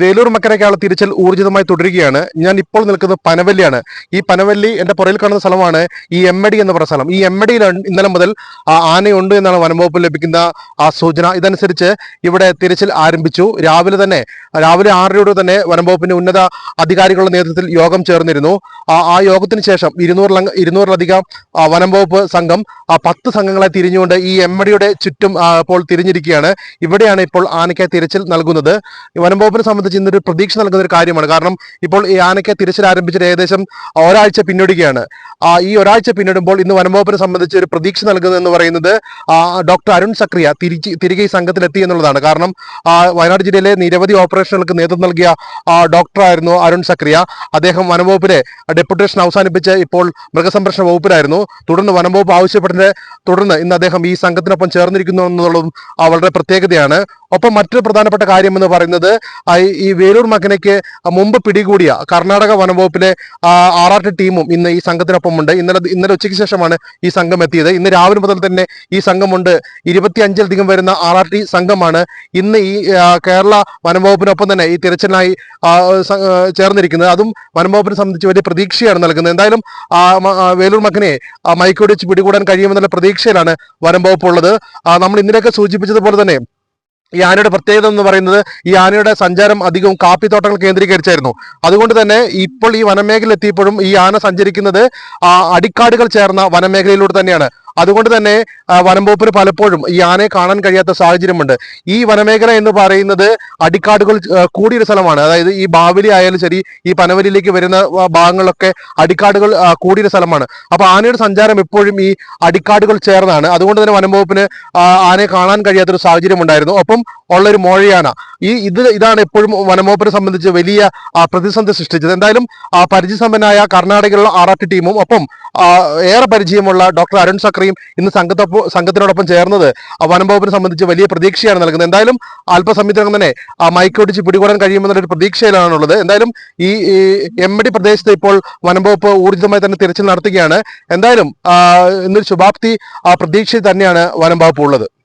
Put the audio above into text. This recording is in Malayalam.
വേലൂർ മക്കരയ്ക്കുള്ള തിരിച്ചൽ ഊർജിതമായി തുടരുകയാണ്. ഞാൻ ഇപ്പോൾ നിൽക്കുന്നത് പനവല്ലിയാണ്. ഈ പനവല്ലി എന്റെ പുറയിൽ കാണുന്ന സ്ഥലമാണ് ഈ എമ്മടി എന്ന് പറയുന്ന സ്ഥലം. ഈ എമ്മടിയിൽ ഇന്നലെ മുതൽ ആനയുണ്ട് എന്നാണ് വനംവകുപ്പ് ലഭിക്കുന്ന ആ സൂചന. ഇതനുസരിച്ച് ഇവിടെ തിരച്ചിൽ ആരംഭിച്ചു. രാവിലെ തന്നെ രാവിലെ ആറരയോട് തന്നെ വനംവകുപ്പിന്റെ ഉന്നത അധികാരികളുടെ നേതൃത്വത്തിൽ യോഗം ചേർന്നിരുന്നു. ആ യോഗത്തിന് ശേഷം ഇരുന്നൂറിൽ ഇരുന്നൂറിലധികം വനംവകുപ്പ് സംഘം പത്ത് സംഘങ്ങളെ തിരിഞ്ഞുകൊണ്ട് ഈ എമ്മടിയുടെ ചുറ്റും ഇപ്പോൾ തിരിഞ്ഞിരിക്കുകയാണ്. ഇവിടെയാണ് ഇപ്പോൾ ആനയ്ക്ക് തിരച്ചിൽ നൽകുന്നത്. വനംവകുപ്പിനെ സംബന്ധിച്ച് ഇന്നൊരു പ്രതീക്ഷ നൽകുന്ന ഒരു കാര്യമാണ്. കാരണം ഇപ്പോൾ ഈ ആനയ്ക്ക് തിരച്ചിൽ ആരംഭിച്ചിട്ട് ഏകദേശം ഒരാഴ്ച പിന്നിടുകയാണ്. ഈ ഒരാഴ്ച പിന്നിടുമ്പോൾ ഇന്ന് വനംവകുപ്പിനെ സംബന്ധിച്ച് ഒരു പ്രതീക്ഷ നൽകുന്നത് എന്ന് പറയുന്നത് ഡോക്ടർ അരുൺ സക്രിയ തിരിച്ച് തിരികെ സംഘത്തിലെത്തി എന്നുള്ളതാണ്. കാരണം വയനാട് ജില്ലയിലെ നിരവധി ഓപ്പറേഷനുകൾക്ക് നേതൃത്വം നൽകിയ ഡോക്ടറായിരുന്നു അരുൺ സക്രിയ. അദ്ദേഹം വനംവകുപ്പിലെ ഡെപ്യൂട്ടേഷൻ അവസാനിപ്പിച്ച് ഇപ്പോൾ മൃഗസംരക്ഷണ വകുപ്പിലായിരുന്നു. തുടർന്ന് വനംവകുപ്പ് ആവശ്യപ്പെട്ടതിനെ തുടർന്ന് ഇന്ന് അദ്ദേഹം ഈ സംഘത്തിനൊപ്പം ചേർന്നിരിക്കുന്നു എന്നുള്ളതും വളരെ പ്രത്യേകതയാണ്. ഒപ്പം മറ്റൊരു പ്രധാനപ്പെട്ട കാര്യം എന്ന് പറയുന്നത് ഈ- വേലൂർ മകനയ്ക്ക് മുമ്പ് പിടികൂടിയ കർണാടക വനംവകുപ്പിലെ ആറാട്ട് ടീമും ഇന്ന് ഈ സംഘത്തിനൊപ്പമുണ്ട്. ഇന്നലെ ഇന്നലെ ഉച്ചയ്ക്ക് ശേഷമാണ് ഈ സംഘം എത്തിയത്. ഇന്ന് രാവിലെ മുതൽ തന്നെ ഈ സംഘമുണ്ട്. ഇരുപത്തി അഞ്ചിലധികം വരുന്ന ആറാട്ടി സംഘമാണ് ഇന്ന് ഈ കേരള വനംവകുപ്പിനൊപ്പം തന്നെ ഈ തിരച്ചിലിനായി ചേർന്നിരിക്കുന്നത്. അതും വനംവകുപ്പിനെ സംബന്ധിച്ച് വലിയ പ്രതീക്ഷയാണ് നൽകുന്നത്. എന്തായാലും വേലൂർ മകനെ മൈക്കോടിച്ച് പിടികൂടാൻ കഴിയുമെന്നുള്ള പ്രതീക്ഷയിലാണ് വനംവകുപ്പ് ഉള്ളത്. നമ്മൾ ഇന്നലെയൊക്കെ സൂചിപ്പിച്ചതുപോലെ തന്നെ ഈ ആനയുടെ പ്രത്യേകത എന്ന് പറയുന്നത് ഈ ആനയുടെ സഞ്ചാരം അധികവും കാപ്പിത്തോട്ടങ്ങൾ കേന്ദ്രീകരിച്ചായിരുന്നു. അതുകൊണ്ട് തന്നെ ഇപ്പോൾ ഈ വനമേഖല എത്തിയപ്പോഴും ഈ ആന സഞ്ചരിക്കുന്നത് അടിക്കാടുകൾ ചേർന്ന വനമേഖലയിലൂടെ തന്നെയാണ്. അതുകൊണ്ട് തന്നെ വനംവകുപ്പിന് വനം വകുപ്പിന് പലപ്പോഴും ഈ ആനയെ കാണാൻ കഴിയാത്ത സാഹചര്യമുണ്ട്. ഈ വനമേഖല എന്ന് പറയുന്നത് അടിക്കാടുകൾ കൂടിയൊരു സ്ഥലമാണ്. അതായത് ഈ ബാവലി ആയാലും ശരി ഈ പനവലിയിലേക്ക് വരുന്ന ഭാഗങ്ങളിലൊക്കെ അടിക്കാടുകൾ കൂടിയൊരു സ്ഥലമാണ്. അപ്പൊ ആനയുടെ സഞ്ചാരം എപ്പോഴും ഈ അടിക്കാടുകൾ ചേർന്നാണ്. അതുകൊണ്ട് തന്നെ വനം വകുപ്പിന് ആ, ആനയെ കാണാൻ കഴിയാത്തൊരു സാഹചര്യം ഉണ്ടായിരുന്നു ഒപ്പം ഉള്ളൊരു മോഴയാന. ഈ ഇത് ഇതാണ് എപ്പോഴും വനംവകുപ്പിനെ സംബന്ധിച്ച് വലിയ പ്രതിസന്ധി സൃഷ്ടിച്ചത്. എന്തായാലും ആ, പരിചയസമ്പന്നമായ കർണാടകയിലുള്ള ആർ ടീമും ഒപ്പം ഏറെ പരിചയമുള്ള ഡോക്ടർ അരുൺ സക്രിയും ഇന്ന് സംഘത്തൊപ്പം സംഘത്തിനോടൊപ്പം ചേർന്നത് വനംവകുപ്പിനെ സംബന്ധിച്ച് വലിയ പ്രതീക്ഷയാണ് നൽകുന്നത്. എന്തായാലും അല്പസമയത്തിനകം തന്നെ മൈക്കോടിച്ച് പിടികൂടാൻ കഴിയുമെന്നൊരു പ്രതീക്ഷയിലാണുള്ളത്. എന്തായാലും ഈ എമ്മടി പ്രദേശത്ത് ഇപ്പോൾ വനംവകുപ്പ് ഊർജിതമായി തന്നെ തിരച്ചിൽ നടത്തുകയാണ്. എന്തായാലും ഇന്നൊരു ശുഭാപ്തി പ്രതീക്ഷയിൽ തന്നെയാണ് വനംവകുപ്പ് ഉള്ളത്.